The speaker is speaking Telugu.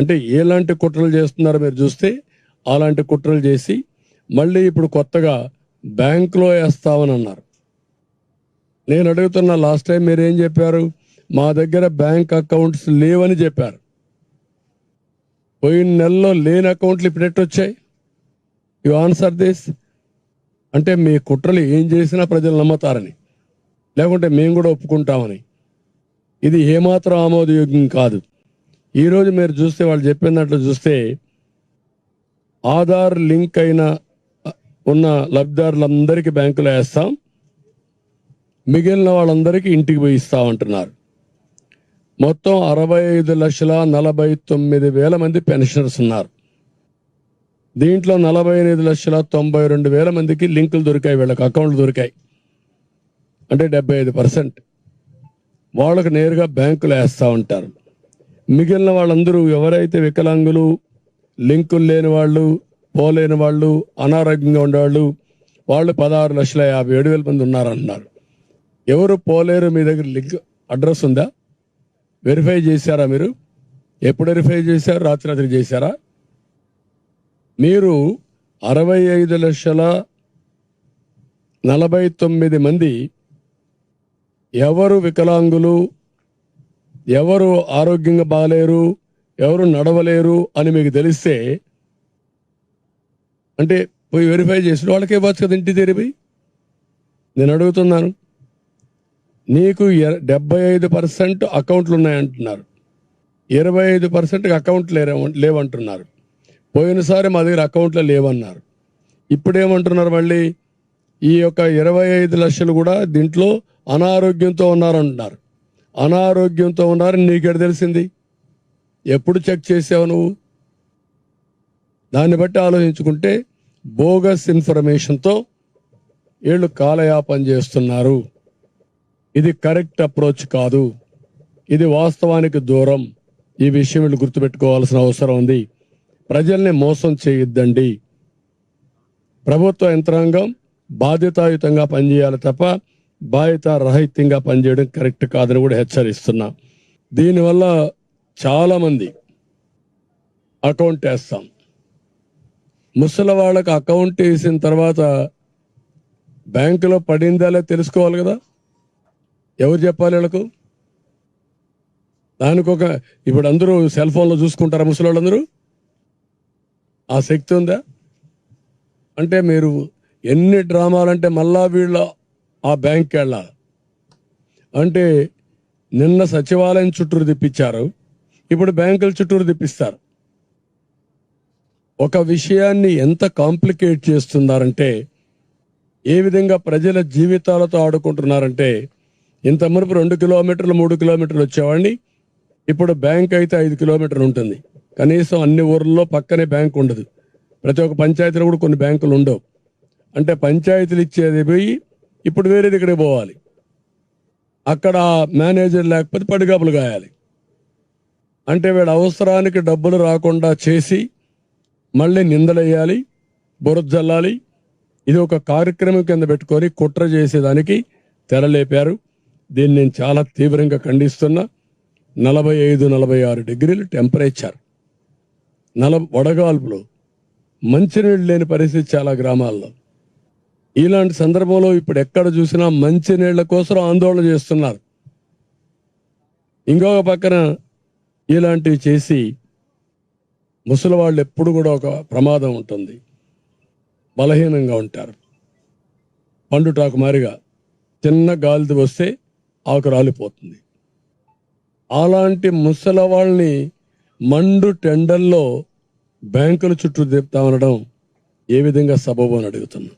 అంటే ఎలాంటి కుట్రలు చేస్తున్నారో మీరు చూస్తే అలాంటి కుట్రలు చేసి మళ్ళీ ఇప్పుడు కొత్తగా బ్యాంకులో వేస్తామని అన్నారు. నేను అడుగుతున్న లాస్ట్ టైం మీరు ఏం చెప్పారు? మా దగ్గర బ్యాంక్ అకౌంట్స్ లేవని చెప్పారు. పోయిన నెలలో లేని అకౌంట్లు ఇప్పుడు వచ్చాయి? యు ఆన్సర్ దిస్ అంటే మీ కుట్రలు ఏం చేసినా ప్రజలు నమ్ముతారని. లేకుంటే మేము కూడా ఒప్పుకుంటామని. ఇది ఏమాత్రం ఆమోదయోగ్యం కాదు. ఈరోజు మీరు చూస్తే వాళ్ళు చెప్పినట్లు చూస్తే ఆధార్ లింక్ అయిన ఉన్న లబ్ధిదారులందరికీ బ్యాంకులో వేస్తాం. మిగిలిన వాళ్ళందరికీ ఇంటికి పోయి ఇస్తామంటున్నారు మొత్తం అరవై ఐదు లక్షల నలభై తొమ్మిది వేల మంది పెన్షనర్స్ ఉన్నారు. దీంట్లో నలభై ఎనిమిది లక్షల తొంభై రెండు వేల మందికి లింకులు దొరికాయి వీళ్ళకి అకౌంట్లు దొరికాయి. అంటే డెబ్బై ఐదు పర్సెంట్. వాళ్ళకు నేరుగా బ్యాంకులు వేస్తూ ఉంటారు. మిగిలిన వాళ్ళందరూ ఎవరైతే వికలాంగులు లింకులు లేని వాళ్ళు పోలేని వాళ్ళు అనారోగ్యంగా ఉండేవాళ్ళు వాళ్ళు పదహారు లక్షల యాభై ఏడు వేల మంది ఉన్నారంటున్నారు ఎవరు పోలేరు మీ దగ్గర లింక్ అడ్రస్ ఉందా? వెరిఫై చేశారా మీరు? ఎప్పుడు వెరిఫై చేశారు? రాత్రి రాత్రి చేశారా? మీరు అరవై ఐదు లక్షల నలభై తొమ్మిది మంది ఎవరు వికలాంగులు ఎవరు ఆరోగ్యంగా బాగలేరు ఎవరు నడవలేరు అని మీకు తెలిస్తే అంటే పోయి వెరిఫై చేసిన వాళ్ళకే ఇవ్వచ్చు కదా ఇంటి తెరిపి నేను అడుగుతున్నాను. నీకు ఎ- డెబ్బై ఐదు పర్సెంట్ అకౌంట్లు ఉన్నాయంటున్నారు. ఇరవై ఐదు పర్సెంట్ అకౌంట్ లేవంటున్నారు. పోయినసారి మా దగ్గర అకౌంట్లో లేవన్నారు. ఇప్పుడేమంటున్నారు మళ్ళీ? ఈ యొక్క ఇరవై ఐదు లక్షలు కూడా దీంట్లో అనారోగ్యంతో ఉన్నారంటున్నారు. అనారోగ్యంతో ఉన్నారని నీకెడ తెలిసింది? ఎప్పుడు చెక్ చేసావు నువ్వు? దాన్ని బట్టి ఆలోచించుకుంటే బోగస్ ఇన్ఫర్మేషన్తో వీళ్ళు కాలయాపన చేస్తున్నారు. ఇది కరెక్ట్ అప్రోచ్ కాదు. ఇది వాస్తవానికి దూరం. ఈ విషయం వీళ్ళు గుర్తుపెట్టుకోవాల్సిన అవసరం ఉంది. ప్రజల్ని మోసం చేయొద్దండి. ప్రభుత్వ యంత్రాంగం బాధ్యతాయుతంగా పనిచేయాలి తప్ప బాధ్యత రహితంగా పనిచేయడం కరెక్ట్ కాదని కూడా హెచ్చరిస్తున్నా. దీనివల్ల చాలా మంది అకౌంట్ వేస్తాం. ముసలి వాళ్ళకి అకౌంట్ వేసిన తర్వాత బ్యాంకులో పడిందాలే లేదో తెలుసుకోవాలి కదా? ఎవరు చెప్పాలి వీళ్ళకు? దానికి ఒక ఇప్పుడు అందరూ సెల్ ఫోన్లో చూసుకుంటారా ముసలి వాళ్ళందరూ ఆ శక్తి ఉందా? అంటే మీరు ఎన్ని డ్రామాలంటే మళ్ళా వీళ్ళ ఆ బ్యాంక్కి వెళ్ళాలి అంటే నిన్న సచివాలయం చుట్టూరు తిప్పించారు ఇప్పుడు బ్యాంకుల చుట్టూరు తిప్పిస్తారు. ఒక విషయాన్ని ఎంత కాంప్లికేట్ చేస్తున్నారంటే ఏ విధంగా ప్రజల జీవితాలతో ఆడుకుంటున్నారంటే ఇంత మునుపు రెండు కిలోమీటర్లు మూడు కిలోమీటర్లు వచ్చేవాడిని. ఇప్పుడు బ్యాంక్ అయితే ఐదు కిలోమీటర్లు ఉంటుంది. కనీసం అన్ని ఊర్లలో పక్కనే బ్యాంక్ ఉండదు. ప్రతి ఒక్క పంచాయతీలో కూడా కొన్ని బ్యాంకులు ఉండవు. అంటే పంచాయతీలు ఇచ్చేది పోయి ఇప్పుడు వేరే దగ్గరికి పోవాలి. అక్కడ మేనేజర్ లేకపోతే పడిగాపులు కాయాలి అంటే వీడు అవసరానికి డబ్బులు రాకుండా చేసి మళ్ళీ నిందలేయాలి బురద జల్లాలి. ఇది ఒక కార్యక్రమం కింద పెట్టుకొని కుట్ర చేసేదానికి తెరలేపారు. దీన్ని నేను చాలా తీవ్రంగా ఖండిస్తున్నా. నలభై ఐదు నలభై ఆరు డిగ్రీలు టెంపరేచర్. నల వడగాల్పులు. మంచినీళ్ళు లేని పరిస్థితి చాలా గ్రామాల్లో. ఇలాంటి సందర్భంలో ఇప్పుడు ఎక్కడ చూసినా మంచి నీళ్ళ కోసం ఆందోళన చేస్తున్నారు. ఇంకొక పక్కన ఇలాంటివి చేసి ముసలి వాళ్ళు ఎప్పుడు కూడా ఒక ప్రమాదం ఉంటుంది. బలహీనంగా ఉంటారు. పండుటాకు మారిగా చిన్న గాలిది వస్తే ఆకు రాలిపోతుంది అలాంటి ముసలి వాళ్ళని మండు టెండల్లో బ్యాంకుల చుట్టూ తిప్పుతా ఉండడం ఏ విధంగా సబబు అని అడుగుతున్నాం.